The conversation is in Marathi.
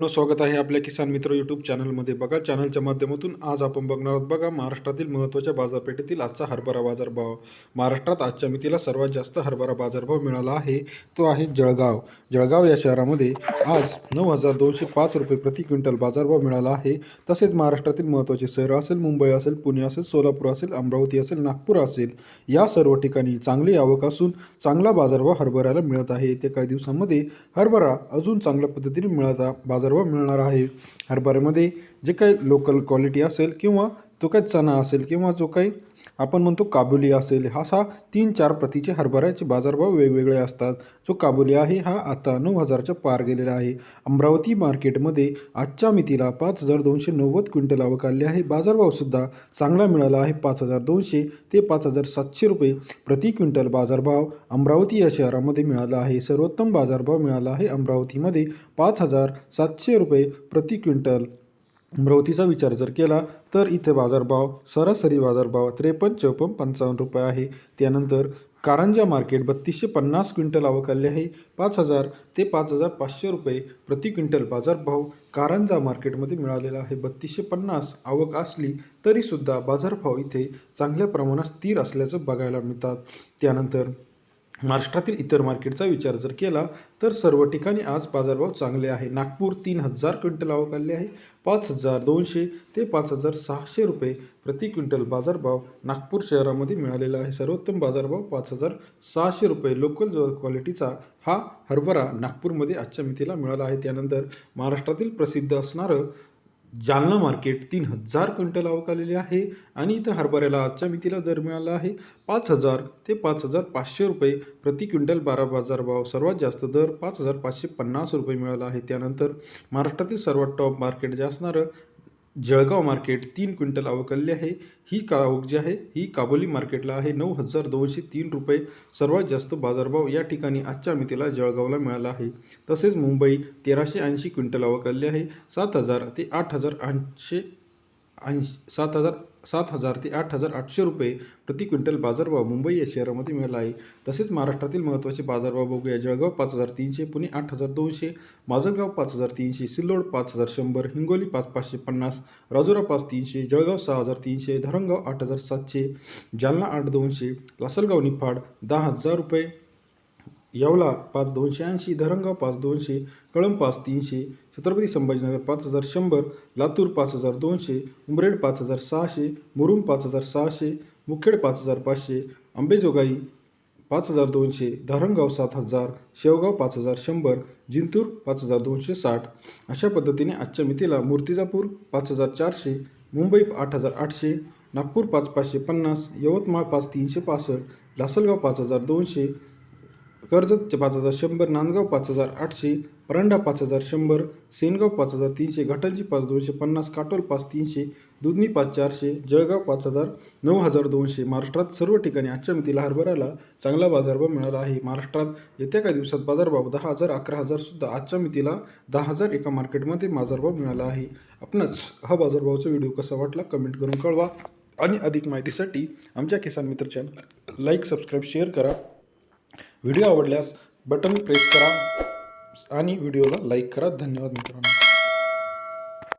स्वागत आहे आपल्या किसान मित्र यूट्यूब चॅनलमध्ये बघा चॅनलच्या माध्यमातून आज आपण बघणार आहोत बघा महाराष्ट्रातील महत्त्वाच्या बाजारपेठेतील आजचा हरभरा बाजारभाव. महाराष्ट्रात आजच्या मितीला सर्वात जास्त हरभरा बाजारभाव मिळाला आहे तो आहे जळगाव. जळगाव या शहरामध्ये आज नऊ हजार दोनशे पाच रुपये प्रति क्विंटल बाजारभाव मिळाला आहे. तसेच महाराष्ट्रातील महत्त्वाचे शहरं असेल मुंबई असेल पुणे असेल सोलापूर असेल अमरावती असेल नागपूर असेल या सर्व ठिकाणी चांगली आवक असून चांगला बाजारभाव हरभऱ्याला मिळत आहे. येत्या काही दिवसांमध्ये हरभरा अजून चांगल्या पद्धतीने सर्व मिळणार आहे. हरभऱ्यामध्ये जे काही लोकल क्वालिटी असेल किंवा तो काही चणा असेल किंवा जो काही आपण म्हणतो काबुली असेल असा तीन चार प्रतीचे हरभऱ्याचे बाजारभाव वेगवेगळे असतात. जो काबुली आहे हा आता नऊ हजारच्या पार गेलेला आहे. अमरावती मार्केटमध्ये आजच्या मितीला पाच हजार दोनशे नव्वद क्विंटल आवक आली आहे. बाजारभावसुद्धा चांगला मिळाला आहे. पाच हजार दोनशे ते पाच हजार सातशे रुपये प्रति क्विंटल बाजारभाव अमरावती या शहरामध्ये मिळाला आहे. सर्वोत्तम बाजारभाव मिळाला आहे अमरावतीमध्ये पाच हजार सातशे रुपये प्रति क्विंटल. अमरावतीचा विचार जर केला तर इथे बाजारभाव सरासरी बाजारभाव त्रेपन्न चौपन्न पंचावन्न रुपये आहे. त्यानंतर कारंजा मार्केट बत्तीसशे पन्नास क्विंटल आवक आहे. पाच हजार ते पाच हजार पाचशे रुपये प्रति क्विंटल बाजारभाव कारंजा मार्केटमध्ये मिळालेला आहे. बत्तीसशे पन्नास आवक असली तरीसुद्धा बाजारभाव इथे चांगल्या प्रमाणात स्थिर असल्याचं बघायला मिळतात. त्यानंतर महाराष्ट्रातील इतर मार्केटचा विचार जर केला तर सर्व ठिकाणी आज बाजारभाव चांगले आहे. नागपूर तीन हजार क्विंटल आवक आले आहे. पाच हजार दोनशे ते पाच हजार सहाशे रुपये प्रति क्विंटल बाजारभाव नागपूर शहरामध्ये मिळालेला आहे. सर्वोत्तम बाजारभाव पाच हजार सहाशे रुपये. लोकल जो क्वालिटीचा हा हरभरा नागपूरमध्ये आजच्या मितीला मिळाला आहे. त्यानंतर महाराष्ट्रातील प्रसिद्ध असणारं जालना मार्केट तीन हजार क्विंटल आवक आलेली आहे आणि इथं हरभऱ्याला आजच्या मितीला दर मिळाला आहे. पाच हजार ते पाच हजार पाचशे रुपये प्रति क्विंटल बारा बाजारभाव सर्वात जास्त दर पाच हजार पाचशे पन्नास रुपये मिळाला आहे. त्यानंतर महाराष्ट्रातील सर्वात टॉप मार्केट जे असणारं जळगाव मार्केट तीन क्विंटल अवकलली आहे. ही का जी आहे ही काबोली मार्केटला आहे. नऊ हजार दोनशे तीन रुपये सर्वात जास्त बाजारभाव या ठिकाणी आजच्या मितीला जळगावला मिळाला आहे. तसेच मुंबई तेराशे ऐंशी क्विंटल अवकल्ली आहे. सात हजार ते आठ हजार ऐंशी ऐंशी सात हजार सात हजार ते आठ हजार आठशे रुपये प्रति क्विंटल बाजारभाव मुंबई या शहरामध्ये मिळाला आहे. तसेच महाराष्ट्रातील महत्त्वाचे बाजारभाव बघूया. जळगाव पाच हजार तीनशे पुणे आठ हजार दोनशे माजलगाव पाच हजार तीनशे सिल्लोड पाच हजार शंभर हिंगोली पाच पाचशे पन्नास राजुरा पाच तीनशे जळगाव सहा हजार तीनशे धरणगाव आठ हजार सातशे जालना आठ दोनशे लासलगाव निफाड दहा हजार रुपये येवला पाच दोनशे ऐंशी धरणगाव पाच दोनशे कळम पाच तीनशे छत्रपती संभाजीनगर पाच हजार शंभर लातूर पाच हजार दोनशे उमरेड पाच हजार सहाशे मुरुम पाच हजार सहाशे मुखेड पाच हजार पाचशे अंबेजोगाई पाच हजार दोनशे धरणगाव सात हजार शेवगाव पाच हजार शंभर जिंतूर पाच हजार दोनशे साठ अशा पद्धतीने आजच्या मितीला मूर्तिजापूर पाच हजार चारशे मुंबई आठ हजार आठशे नागपूर पाच पाचशे पन्नास यवतमाळ पाच तीनशे पासष्ट लासलगाव पाच हजार दोनशे कर्जत पाच हजार शंभर नांदगाव पाच हजार आठशे परांडा पाच हजार शंभर सेनगाव पाच हजार तीनशे घाटांची पाच दोनशे पन्नास काटोल पाच तीनशे दुधनी पाच चारशे जळगाव पाच हजार नऊ हजार दोनशे. महाराष्ट्रात सर्व ठिकाणी आजच्या मितीला हरभऱ्याला चांगला बाजारभाव मिळाला आहे. महाराष्ट्रात येत्या काही दिवसात बाजारभाव दहा हजार अकरा हजारसुद्धा आजच्या मितीला दहा हजार एका मार्केटमध्ये बाजारभाव मिळाला आहे. आपणच हा बाजारभावचा व्हिडिओ कसा वाटला कमेंट करून कळवा. आणि अधिक माहितीसाठी आमच्या Kisan Mitra channel like subscribe share करा. व्हिडिओ आवडल्यास बटन प्रेस करा आणि व्हिडिओला लाईक करा. धन्यवाद मित्रांनो.